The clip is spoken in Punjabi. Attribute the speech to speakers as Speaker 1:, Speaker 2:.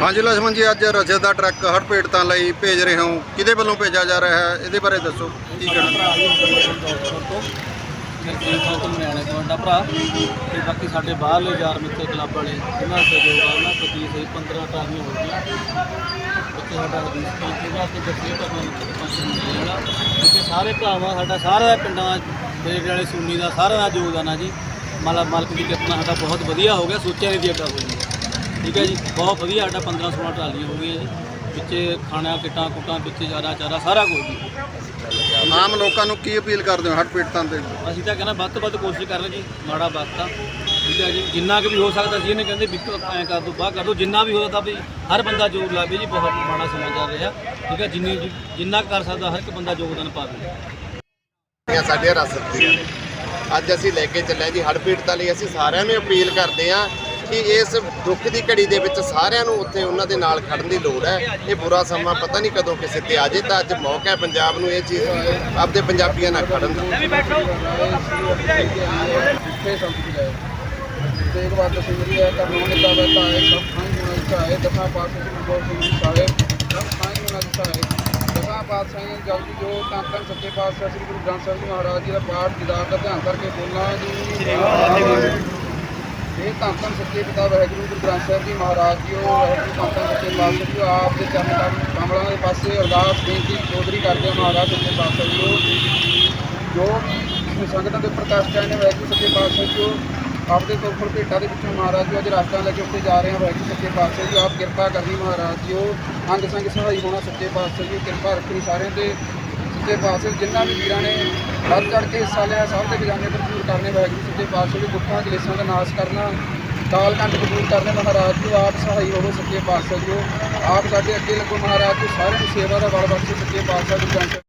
Speaker 1: ਹਾਂਜੀ ਲਛਮਣ ਜੀ, ਅੱਜ ਰਜਤ ਦਾ ਟਰੱਕ ਹੜਪੇਟਾਂ ਲਈ ਭੇਜ ਰਹੇ ਹੋ। ਕਿਹਦੇ ਵੱਲੋਂ ਭੇਜਿਆ ਜਾ ਰਿਹਾ ਹੈ? ਇਹਦੇ ਬਾਰੇ ਦੱਸੋ। ਕੀ ਕਹਿਣਾ?
Speaker 2: ਹਰਿਆਣੇ ਤੋਂ। ਵੱਡਾ ਭਰਾ ਤੇ ਬਾਕੀ ਸਾਡੇ ਬਾਹਰਲੇ ਯਾਰ ਮਿੱਤਰ ਕਲੱਬ ਵਾਲੇ, ਜਿਨ੍ਹਾਂ ਦੇ ਉਹਨਾਂ ਤਕਲੀਫ ਸਹੀ 15 ਟਰਮੀ ਹੋ ਗਈਆਂ ਸਾਡਾ ਹਰਦੀਪ ਸਾਰੇ ਭਰਾਵਾਂ, ਸਾਡਾ ਸਾਰਾ ਪਿੰਡਾਂ ਦੇ ਵਾਲੇ ਸੁੰਨੀ ਦਾ ਸਾਰਾ ਦਾ ਯੋਗਦਾਨ ਆ ਜੀ। ਮਾਲਾ ਮਾਲਕ ਦੀ ਕਿਰਪਾ ਸਾਡਾ ਬਹੁਤ ਵਧੀਆ ਹੋ ਗਿਆ, ਸੋਚਿਆ ਨਹੀਂ ਸੀ ਅੱਡਾ ਠੀਕ ਹੈ ਜੀ ਬਹੁਤ ਵਧੀਆ ਸਾਡਾ 15 16 ਟਰਾਲੀਆਂ ਹੋ ਗਈਆਂ ਜੀ ਵਿੱਚੇ ਖਾਣਾ ਕਿੱਟਾਂ ਕੁੱਟਾਂ ਵਿੱਚ ਚਾਰਾ ਚਾਰਾ ਸਾਰਾ ਕੁਝ ਜੀ।
Speaker 1: ਆਮ ਲੋਕਾਂ ਨੂੰ ਕੀ ਅਪੀਲ ਕਰਦੇ ਹੋ ਹੜ੍ਹ ਪੀੜਤਾਂ ਤੇ?
Speaker 2: ਅਸੀਂ ਤਾਂ ਕਹਿੰਦਾ ਵੱਧ ਤੋਂ ਵੱਧ ਕੋਸ਼ਿਸ਼ ਕਰਨ ਜੀ ਮਾੜਾ ਵਕਤ ਆ ਠੀਕ ਹੈ ਜੀ ਜਿੰਨਾ ਕੁ ਵੀ ਹੋ ਸਕਦਾ ਸੀ ਇਹਨੇ ਕਹਿੰਦੇ ਵੀ ਐਂ ਕਰ ਦੋ ਬਾਹ ਕਰ ਦੋ ਜਿੰਨਾ ਵੀ ਹੋ ਸਕਦਾ ਵੀ ਹਰ ਬੰਦਾ ਜੋਰ ਲਾਵੇ ਜੀ ਬਹੁਤ ਮਾੜਾ ਸਮਾਂ ਚੱਲ ਰਿਹਾ ਠੀਕ ਹੈ ਜਿੰਨੀ ਜਿੰਨਾ ਕਰ ਸਕਦਾ ਹਰ ਇੱਕ ਬੰਦਾ ਯੋਗਦਾਨ ਪਾਵੇ
Speaker 3: ਦੀਆਂ ਨੇ। ਅੱਜ ਅਸੀਂ ਲੈ ਕੇ ਚੱਲੇ ਜੀ ਹੜ੍ਹ ਪੀੜਤਾਂ ਲਈ ਅਸੀਂ ਸਾਰਿਆਂ ਨੂੰ ਅਪੀਲ ਕਰਦੇ ਹਾਂ ਕਿ ਇਸ ਦੁੱਖ ਦੀ ਘੜੀ ਦੇ ਵਿੱਚ ਸਾਰਿਆਂ ਨੂੰ ਉੱਥੇ ਉਹਨਾਂ ਦੇ ਨਾਲ ਖੜਨ ਦੀ ਲੋੜ ਹੈ। ਇਹ ਬੁਰਾ ਸਮਾਂ ਪਤਾ ਨਹੀਂ ਕਦੋਂ ਕਿਸੇ ਤੇ ਆ ਜੇ ਤਾਂ ਅੱਜ ਮੌਕਾ ਹੈ ਪੰਜਾਬ ਨੂੰ ਇਹ ਚੀਜ਼ ਆਪਦੇ ਪੰਜਾਬੀਆਂ ਨਾਲ ਖੜਨ ਦਾ।
Speaker 4: ਜਿੱਥੇ ਸੰਪਤੀ ਗਏ ਤੇਗ ਬਾਤ ਸਿੰਘਰੀ ਹੈ ਕਰਨੋਂ ਨਿਕਾ ਬਤਾ ਹੈ ਸਭ ਖਾਈ ਹੋਣਾ ਚਾਹੇ ਦਫਾ ਪਾਸ ਸਿੰਘ ਗੋਰ ਸਿੰਘ ਸਾਹਿਬ ਸਭ ਖਾਈ ਹੋਣਾ ਚਾਹੇ। ਦਫਾ ਪਾਸ ਸਿੰਘ ਜਲਦੀ ਜੋ ਤਾਂ ਤਨ ਸੱਚੇ ਪਾਤਸ਼ਾਹ ਸ੍ਰੀ ਗੁਰੂ ਗ੍ਰੰਥ ਸਾਹਿਬ ਜੀ ਮਹਾਰਾਜ ਜੀ ਦਾ ਪਾਠ ਦਿਦਾਰ ਦਾ ਧਿਆਨ ਕਰਕੇ ਬੋਲਣਾ ਜੀ। ਇਹ ਧੰਨ ਧੰਨ ਸੱਚੇ ਪਿਤਾ ਵਾਹਿਗੁਰੂ ਗੁਰੂ ਗ੍ਰੰਥ ਸਾਹਿਬ ਜੀ ਮਹਾਰਾਜ ਜੀ, ਉਹ ਵਾਹਿਗੁਰੂ ਧੰਨ ਧੰਨ ਸੱਚੇ ਪਾਤਸ਼ਾਹ ਜੀ ਆਪ ਦੇ ਚਰਨ ਕਮਲਾਂ ਦੇ ਪਾਸੇ ਅਰਦਾਸ, ਬੇਨਤੀ, ਚੌਧਰੀ ਕਰਦੇ ਆ ਮਹਾਰਾਜ, ਸੱਚੇ ਪਾਤਸ਼ਾਹ ਜੀ, ਉਹ ਜੋ ਵੀ ਸੰਗਤਾਂ ਦੇ ਪ੍ਰਕਾਸ਼ ਚਾਹਨੇ ਵਾਹਿਗੁਰੂ, ਸੱਚੇ ਪਾਤਸ਼ਾਹ ਜੀ, ਉਹ ਆਪਦੇ ਤੋਫਰ ਭੇਟਾਂ ਦੇ ਵਿੱਚੋਂ ਮਹਾਰਾਜ ਜੀ, ਅੱਜ ਰਸਤਾ ਲੈ ਕੇ ਉੱਤੇ ਜਾ ਰਹੇ ਹਾਂ ਵਾਹਿਗੁਰੂ, ਸੱਚੇ ਪਾਤਸ਼ਾਹ ਜੀ, ਆਪ ਕਿਰਪਾ ਕਰਨੀ ਮਹਾਰਾਜ ਜੀ, ਉਹ ਅੰਗ ਸੰਗ ਸਹਾਈ ਹੋਣਾ ਸੱਚੇ ਪਾਤਸ਼ਾਹ ਜੀ, ਕਿਰਪਾ ਰੱਖਣੀ ਸਾਰਿਆਂ ਤੇ। ਸੱਚੇ ਪਾਤਸ਼ਾਹ ਜਿਨ੍ਹਾਂ ਵੀ ਵੀਰਾਂ ਨੇ ਵੱਧ ਚੜ ਕੇ ਹਿੱਸਾ ਲਿਆ, ਸਭ ਦੇ ਖਜ਼ਾਨੇ ਭਰਪੂਰ ਕਰਨੇ, ਵਾਹਿਗੁਰੂ ਸੱਚੇ ਪਾਤਸ਼ਾਹ ਜੀ ਦੁੱਖਾਂ ਕਲੇਸ਼ਾਂ ਦਾ ਨਾਸ਼ ਕਰਨਾ ਕਾਲ ਕੰਟ ਕਬੂਲ ਕਰਨੇ, ਮਹਾਰਾਜ ਜੀ, ਆਪ ਸਹਾਈ ਹੋਵੋ ਸੱਚੇ ਪਾਤਸ਼ਾਹ ਜੀ। ਆਪ ਸਾਡੇ ਅੱਗੇ ਲੱਗੋ ਮਹਾਰਾਜ ਜੀ, ਸਾਰਿਆਂ ਨੂੰ ਸੇਵਾ ਦਾ ਬਲ ਬਖਸ਼ੇ ਸੱਚੇ ਪਾਤਸ਼ਾਹ ਜੀ